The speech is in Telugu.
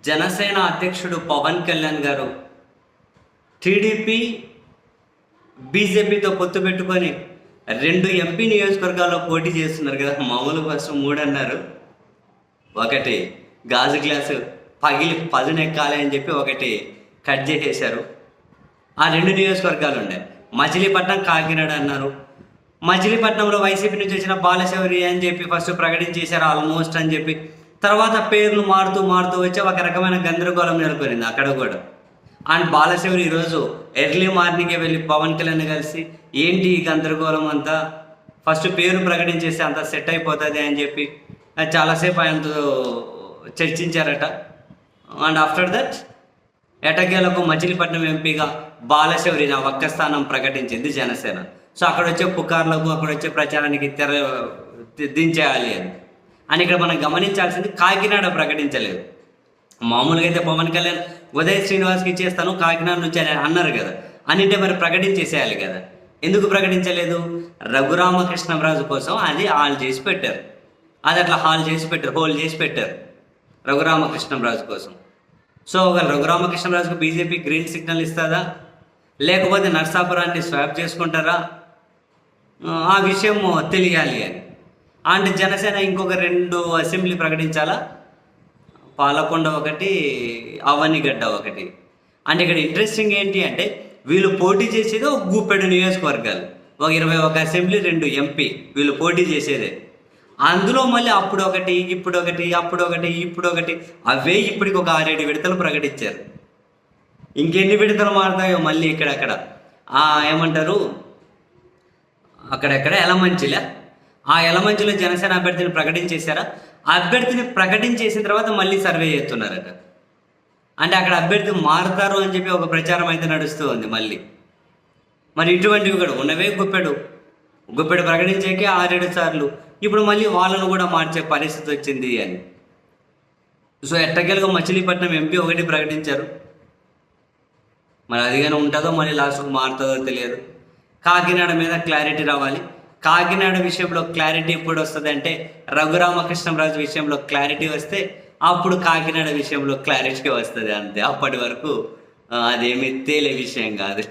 జనసేన అధ్యక్షుడు పవన్ కళ్యాణ్ గారు టీడీపీ బీజేపీతో పొత్తు పెట్టుకొని రెండు ఎంపీ నియోజకవర్గాల్లో పోటీ చేస్తున్నారు కదా. మామూలు ఫస్ట్ మూడు అన్నారు ఒకటి గాజు గ్లాసు పగిలి పదునెక్కాలి అని చెప్పి ఒకటి కట్ చేసేశారు. ఆ రెండు నియోజకవర్గాలు ఉన్నాయి మచిలీపట్నం కాకినాడ అన్నారు. మచిలీపట్నంలో వైసీపీ నుంచి వచ్చిన బాలశౌరి అని చెప్పి ఫస్ట్ ప్రకటించేశారు ఆల్మోస్ట్ అని చెప్పి. తర్వాత పేర్లు మారుతూ మారుతూ వచ్చి ఒక రకమైన గందరగోళం నెలకొనింది అక్కడ కూడా. అండ్ బాలశౌరి ఈరోజు ఎర్లీ మార్నింగే వెళ్ళి పవన్ కళ్యాణ్ కలిసి ఏంటి ఈ గందరగోళం అంతా? ఫస్ట్ పేరు ప్రకటించేసి అంత సెట్ అయిపోతుంది అని చెప్పి అది చాలాసేపు ఆయనతో చర్చించారట. అండ్ ఆఫ్టర్ దట్ ఎటకేలకు మచిలీపట్నం ఎంపీగా బాలశౌరి నా ఒక్క స్థానం ప్రకటించింది జనసేన. సో అక్కడ వచ్చే పుకార్లకు అక్కడ వచ్చే ప్రచారానికి తెర దించేయాలి అని. అని ఇక్కడ మనం గమనించాల్సింది కాకినాడ ప్రకటించలేదు. మామూలుగా అయితే పవన్ కళ్యాణ్ ఉదయ్ శ్రీనివాస్కి ఇచ్చేస్తాను కాకినాడ నుంచి అని అన్నారు కదా. అన్నింటే మరి ప్రకటించేసేయాలి కదా. ఎందుకు ప్రకటించలేదు? రఘురామకృష్ణరాజు కోసం అది హాల్ చేసి పెట్టారు. అది అట్లా హాల్ చేసి పెట్టారు హోల్ చేసి పెట్టారు రఘురామకృష్ణరాజు కోసం. సో ఒక రఘురామకృష్ణరాజుకు బీజేపీ గ్రీన్ సిగ్నల్ ఇస్తుందా? లేకపోతే నర్సాపురాన్ని స్వాప్ చేసుకుంటారా? ఆ విషయం తెలియాలి అని. అండ్ జనసేన ఇంకొక రెండు అసెంబ్లీ ప్రకటించాలా? పాలకొండ ఒకటి అవనిగడ్డ ఒకటి. అంటే ఇక్కడ ఇంట్రెస్టింగ్ ఏంటి అంటే వీళ్ళు పోటీ చేసేది ఒక గుప్పెడు నియోజకవర్గాలు. ఒక ఇరవై ఒక అసెంబ్లీ రెండు ఎంపీ వీళ్ళు పోటీ చేసేదే. అందులో మళ్ళీ అప్పుడు ఒకటి ఇప్పుడు ఒకటి అప్పుడు ఒకటి ఇప్పుడు ఒకటి అవే ఇప్పటికి ఒక ఆరేడు విడతలు ప్రకటించారు. ఇంకెన్ని విడతలు మారుతాయో మళ్ళీ ఇక్కడక్కడ. ఏమంటారు? అక్కడెక్కడ ఎలమంచిలే ఆ ఎలమంచిలో జనసేన అభ్యర్థిని ప్రకటించేశారా? ఆ అభ్యర్థిని ప్రకటించేసిన తర్వాత మళ్ళీ సర్వే చేస్తున్నారట. అంటే అక్కడ అభ్యర్థి మారుతారు అని చెప్పి ఒక ప్రచారం అయితే నడుస్తూ ఉంది మళ్ళీ. మరి ఇటువంటివి కూడా ఉన్నవే గుప్పెడు. గుప్పెడు ప్రకటించేకే ఆరేడు సార్లు. ఇప్పుడు మళ్ళీ వాళ్ళను కూడా మార్చే పరిస్థితి వచ్చింది అని. సో ఎట్టకేలుగా మచిలీపట్నం ఎంపీ ఒకటి ప్రకటించారు. మరి అదిగానే ఉంటుందో మళ్ళీ లాస్ట్కు మారుతుందో తెలియదు. కాకినాడ మీద క్లారిటీ రావాలి. కాకినాడ విషయంలో క్లారిటీ ఎప్పుడు వస్తుంది అంటే రఘురామకృష్ణరాజు విషయంలో క్లారిటీ వస్తే అప్పుడు కాకినాడ విషయంలో క్లారిటీ వస్తుంది అంతే. అప్పటి వరకు అదేమి తేలే విషయం కాదు.